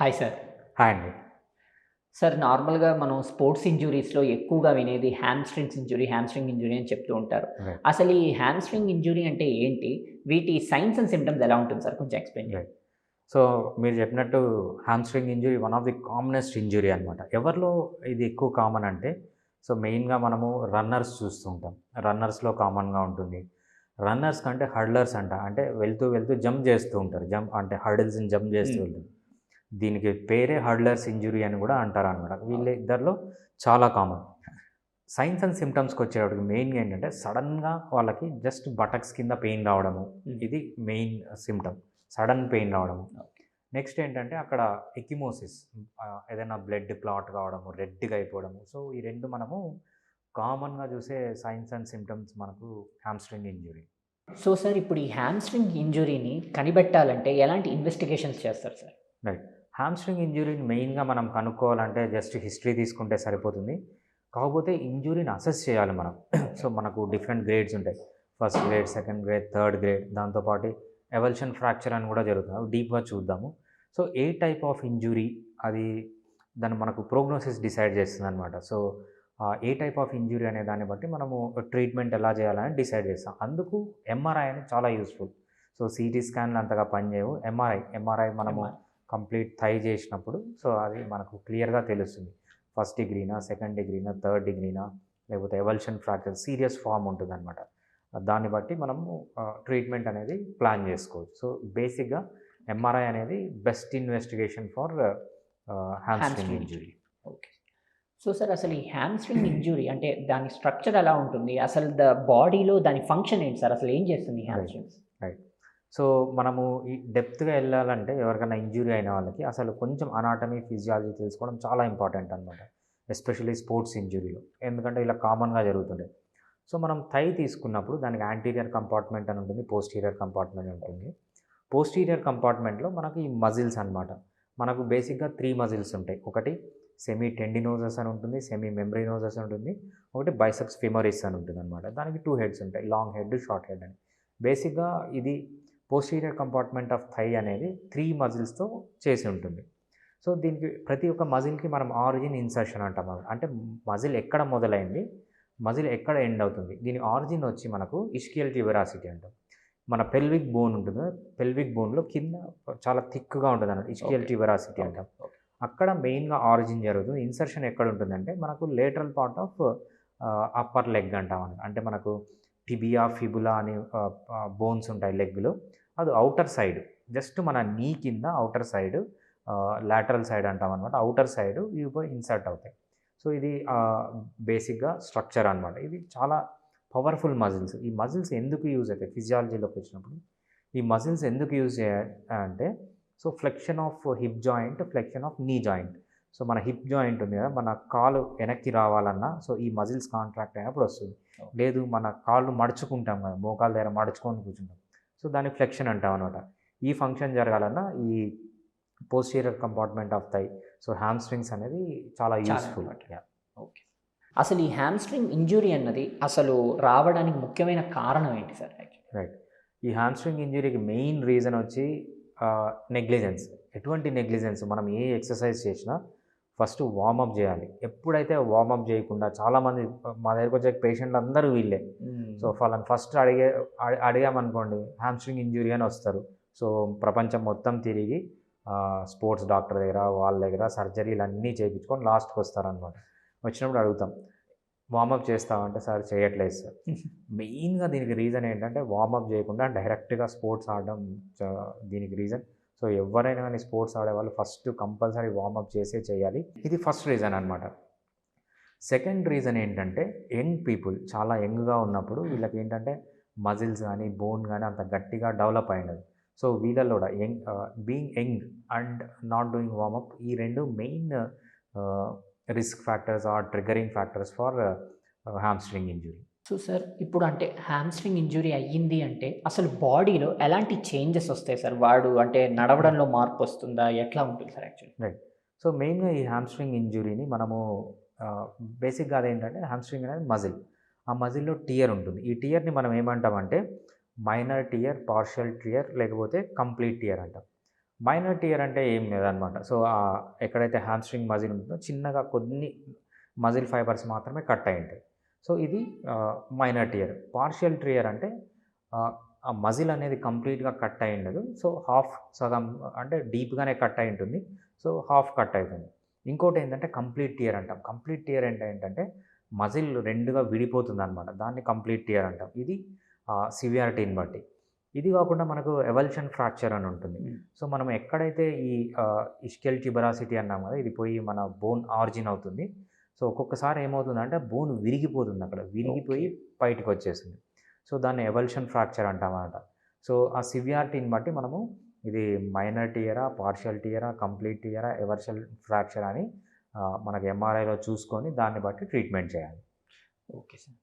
Hi sir hi అండి sir నార్మల్గా మనం స్పోర్ట్స్ ఇంజురీస్లో ఎక్కువగా వినేది హ్యామ్స్ట్రింగ్స్ ఇంజురీ హ్యామ్స్ట్రింగ్ ఇంజురీ అని చెప్తూ ఉంటారు. అసలు ఈ హ్యామ్స్ట్రింగ్ ఇంజురీ అంటే ఏంటి? వీటి సైన్స్ అండ్ సిమ్టమ్స్ ఎలా ఉంటుంది సార్ కొంచెం ఎక్స్ప్లెయిన్ చేయండి. సో మీరు చెప్పినట్టు hamstring injury one of the commonest injury అనమాట ఎవరిలో ఇది ఎక్కువ కామన్ అంటే సో మెయిన్గా మనము రన్నర్స్ చూస్తూ ఉంటాం. రన్నర్స్లో కామన్గా ఉంటుంది. రన్నర్స్ కంటే హర్డలర్స్ అంట. అంటే వెళ్తూ వెళ్తూ జంప్ చేస్తూ ఉంటారు. జంప్ అంటే హర్డిల్స్ని జంప్ చేస్తూ Hmm. దీనికి పేరే హర్డలర్స్ ఇంజురీ అని కూడా అంటారు అనమాట వీళ్ళ ఇద్దరిలో చాలా కామన్ సైన్స్ అండ్ సిమ్టమ్స్కి వచ్చేటప్పటికి మెయిన్గా ఏంటంటే సడన్గా వాళ్ళకి జస్ట్ బటక్స్ కింద పెయిన్ రావడము. Hmm. ఇది మెయిన్ సిమ్టమ్ సడన్ పెయిన్ రావడము. నెక్స్ట్ ఏంటంటే అక్కడ ఎకిమోసిస్ ఏదైనా బ్లడ్ క్లాట్ కావడము రెడ్గా అయిపోవడము. సో ఈ రెండు మనము కామన్గా చూసే సైన్స్ అండ్ సిమ్టమ్స్ మనకు హ్యామ్స్ట్రింగ్ ఇంజురీ సో సార్ ఇప్పుడు ఈ హ్యామ్స్ట్రింగ్ ఇంజురీని కనిపెట్టాలంటే ఎలాంటి ఇన్వెస్టిగేషన్స్ చేస్తారు సార్ హామ్స్ట్రింగ్ ఇంజురీని మెయిన్గా మనం కనుక్కోవాలంటే జస్ట్ హిస్టరీ తీసుకుంటే సరిపోతుంది. కాకపోతే ఇంజురీని అసెస్ చేయాలి మనం. సో మనకు డిఫరెంట్ గ్రేడ్స్ ఉంటాయి. First grade second grade third grade దాంతోపాటు ఎవల్షన్ ఫ్రాక్చర్ అని కూడా జరుగుతుంది. డీప్గా చూద్దాము. So a type of injury అది దాన్ని మనకు ప్రోగ్నోసిస్ డిసైడ్ చేస్తుంది అనమాట so a type of injury అనే దాన్ని బట్టి మనము ట్రీట్మెంట్ ఎలా చేయాలని డిసైడ్ చేస్తాం. అందుకు ఎంఆర్ఐ అనేది చాలా యూస్ఫుల్ సో సిటీ స్కాన్లు అంతగా పనిచేయవు. ఎంఆర్ఐ ఎంఆర్ఐ మనము కంప్లీట్ థై చేసినప్పుడు సో అది మనకు క్లియర్గా తెలుస్తుంది. ఫస్ట్ డిగ్రీనా సెకండ్ డిగ్రీనా థర్డ్ డిగ్రీనా లేకపోతే ఎవల్షన్ ఫ్రాక్చర్ సీరియస్ ఫామ్ ఉంటుంది అనమాట దాన్ని బట్టి మనము ట్రీట్మెంట్ అనేది ప్లాన్ చేసుకోవచ్చు. సో బేసిక్గా ఎంఆర్ఐ అనేది best investigation for Hamstring injury. Okay so sir అసలు ఈ హ్యామ్స్ట్రింగ్ ఇంజురీ అంటే దాని స్ట్రక్చర్ ఎలా ఉంటుంది? అసలు ద బాడీలో దాని ఫంక్షన్ ఏంటి సార్ అసలు ఏం చేస్తుంది హ్యామ్స్ట్రింగ్స్? సో మనము ఈ డెప్త్గా వెళ్ళాలంటే ఎవరికైనా ఇంజురీ అయిన వాళ్ళకి అసలు కొంచెం అనాటమీ ఫిజియాలజీ తెలుసుకోవడం చాలా ఇంపార్టెంట్ అనమాట ఎస్పెషల్లీ స్పోర్ట్స్ ఇంజురీలో. ఎందుకంటే ఇలా కామన్గా జరుగుతుండే. సో మనం థై తీసుకున్నప్పుడు దానికి యాంటీరియర్ కంపార్ట్మెంట్ అని ఉంటుంది పోస్టీరియర్ కంపార్ట్మెంట్ ఉంటుంది. పోస్టీరియర్ కంపార్ట్మెంట్లో మనకి ఈ మజిల్స్ అనమాట మనకు బేసిక్గా త్రీ మజిల్స్ ఉంటాయి. ఒకటి సెమీ టెండినోజస్ అని ఉంటుంది సెమీ మెంబ్రినోజస్ అని ఉంటుంది ఒకటి బైసెప్స్ ఫిమరిస్ అని ఉంటుంది అనమాట దానికి టూ హెడ్స్ ఉంటాయి లాంగ్ హెడ్ షార్ట్ హెడ్ అని. బేసిక్గా ఇది పోస్టీరియర్ కంపార్ట్మెంట్ ఆఫ్ థై అనేది త్రీ మజిల్స్తో చేసి ఉంటుంది. సో దీనికి ప్రతి ఒక్క మజిల్కి మనం ఆరిజిన్ ఇన్సర్షన్ అంటాం. అంటే మజిల్ ఎక్కడ మొదలైంది? మజిల్ ఎక్కడ ఎండ్ అవుతుంది? దీని ఆరిజిన్ వచ్చి మనకు ఇష్కియల్ ట్యూబరాసిటీ అంటాం. మన పెల్విక్ బోన్ ఉంటుంది పెల్విక్ బోన్లో కింద చాలా థిక్గా ఉంటుంది అన్నమాట. ఇష్కియల్. ట్యూబరాసిటీ అంటాం. అక్కడ మెయిన్గా ఆరిజిన్ జరుగుతుంది. ఇన్సర్షన్ ఎక్కడ ఉంటుందంటే మనకు lateral part of upper leg అంటాం. అంటే మనకు టిబియా ఫిబులా అనే బోన్స్ ఉంటాయి లెగ్లో అది అవుటర్ సైడ్ జస్ట్ మన నీ కింద అవుటర్ సైడ్ లాటరల్ సైడ్ అంటాం అనమాట అవుటర్ సైడ్ ఇవి పోయి ఇన్సర్ట్ అవుతాయి. సో ఇది బేసిక్గా స్ట్రక్చర్ అనమాట ఇది చాలా పవర్ఫుల్ మజిల్స్ ఈ మజిల్స్ ఎందుకు యూజ్ అవుతాయి? ఫిజియాలజీలోకి వచ్చినప్పుడు. ఈ మజిల్స్ ఎందుకు యూజ్ అంటే so flexion of hip joint flexion of knee joint so మన హిప్ జాయింట్ ఉంది కదా మన కాలు వెనక్కి రావాలన్నా సో ఈ మజిల్స్ కాంట్రాక్ట్ అయినప్పుడు వస్తుంది. లేదు మన కాళ్ళు మడుచుకుంటాం కదా మోకాల దగ్గర మడుచుకొని కూర్చుంటాం. సో దాన్ని ఫ్లెక్షన్ అంటాం అనమాట ఈ ఫంక్షన్ జరగాలన్నా ఈ posterior compartment of thigh so hamstrings అనేది చాలా యూస్ఫుల్. ఓకే అసలు ఈ హ్యామ్స్ట్రింగ్ ఇంజురీ అన్నది అసలు రావడానికి ముఖ్యమైన కారణం ఏంటి సార్ రైట్ ఈ హ్యామ్స్ట్రింగ్ ఇంజరీకి మెయిన్ రీజన్ వచ్చి నెగ్లిజెన్స్ ఎటువంటి నెగ్లిజెన్స్ మనం ఏ ఎక్సర్సైజ్ చేసినా ఫస్ట్ వార్మప్ చేయాలి. ఎప్పుడైతే వార్మప్ చేయకుండా చాలామంది మా దగ్గరకు వచ్చే పేషెంట్లు అందరూ వీళ్ళే. సో వాళ్ళని ఫస్ట్ అడిగే అడి- అడిగామనుకోండి హ్యామ్స్ట్రింగ్ ఇంజురీ అని వస్తారు. సో ప్రపంచం మొత్తం తిరిగి స్పోర్ట్స్ డాక్టర్ దగ్గర వాళ్ళ దగ్గర సర్జరీలు అన్నీ చేయించుకొని లాస్ట్కి వస్తారనమాట. వచ్చినప్పుడు అడుగుతాం వార్మప్ చేస్తామంటే సార్ చేయట్లేదు సార్. మెయిన్గా దీనికి రీజన్ ఏంటంటే వార్మప్ చేయకుండా డైరెక్ట్గా స్పోర్ట్స్ ఆడడం చ- దీనికి రీజన్ సో ఎవరైనా కానీ స్పోర్ట్స్ ఆడేవాళ్ళు ఫస్ట్ కంపల్సరీ వార్మప్ చేసే చేయాలి. ఇది ఫస్ట్ రీజన్ అనమాట సెకండ్ రీజన్ ఏంటంటే యంగ్ పీపుల్ చాలా యంగ్గా ఉన్నప్పుడు వీళ్ళకి ఏంటంటే మజిల్స్ కానీ బోన్ కానీ అంత గట్టిగా డెవలప్ అయినది. సో వీళ్ళలో కూడా young being young and not doing warm up ఈ రెండు main risk factors or triggering factors for hamstring injury so sir ఇప్పుడు అంటే హ్యామ్స్ట్రింగ్ ఇంజురీ అయ్యింది అంటే అసలు బాడీలో ఎలాంటి చేంజెస్ వస్తాయి సార్? వాడు అంటే నడవడంలో మార్పు వస్తుందా? ఎట్లా ఉంటుంది సార్ యాక్చువల్లీ సో మెయిన్గా ఈ హ్యామ్స్ట్రింగ్ ఇంజురీని మనము బేసిక్గా అదేంటంటే హ్యామ్స్ట్రింగ్ అనేది మజిల్ ఆ మజిల్లో టియర్ ఉంటుంది. ఈ టియర్ని మనం ఏమంటామంటే మైనర్ టియర్ పార్షియల్ టియర్ లేకపోతే కంప్లీట్ టియర్ అంటాం. మైనర్ టియర్ అంటే ఏం లేదనమాట సో ఎక్కడైతే హ్యామ్స్ట్రింగ్ మజిల్ ఉంటుందో చిన్నగా కొన్ని మజిల్ ఫైబర్స్ మాత్రమే కట్ అయి ఉంటాయి. సో ఇది మైనర్ టియర్ పార్షియల్ టియర్ అంటే ఆ, మజిల్ అనేది కంప్లీట్గా కట్ అయి ఉండదు. సో హాఫ్ సగం అంటే డీప్గానే కట్ అయి ఉంటుంది. సో హాఫ్ కట్ అవుతుంది ఇంకోటి ఏంటంటే కంప్లీట్ టియర్ అంటాం. కంప్లీట్ టియర్ అంటే ఏంటంటే మజిల్ రెండుగా విడిపోతుంది అనమాట దాన్ని కంప్లీట్ టియర్ అంటాం. ఇది సివియారిటీని బట్టి. ఇది కాకుండా మనకు ఎవల్షన్ ఫ్రాక్చర్ అని ఉంటుంది. Mm. సో మనం ఎక్కడైతే ఈ ఇస్కెల్ ట్యూబరాసిటీ అన్నాం కదా ఇది పోయి మన బోన్ ఆరిజిన్ అవుతుంది. సో ఒక్కొక్కసారి ఏమవుతుందంటే బోన్ విరిగిపోతుంది అక్కడ. విరిగిపోయి బయటకు వచ్చేస్తుంది సో దాన్ని ఎవల్షన్ ఫ్రాక్చర్ అంటాం అన్నమాట సో ఆ సివియారిటీని బట్టి మనము ఇది మైనర్ టియరా పార్షియల్ టియరా కంప్లీట్ టియరా ఎవర్షల్ ఫ్రాక్చర్ అని మనకి ఎంఆర్ఐలో చూసుకొని దాన్ని బట్టి ట్రీట్మెంట్ చేయాలి. Okay sir.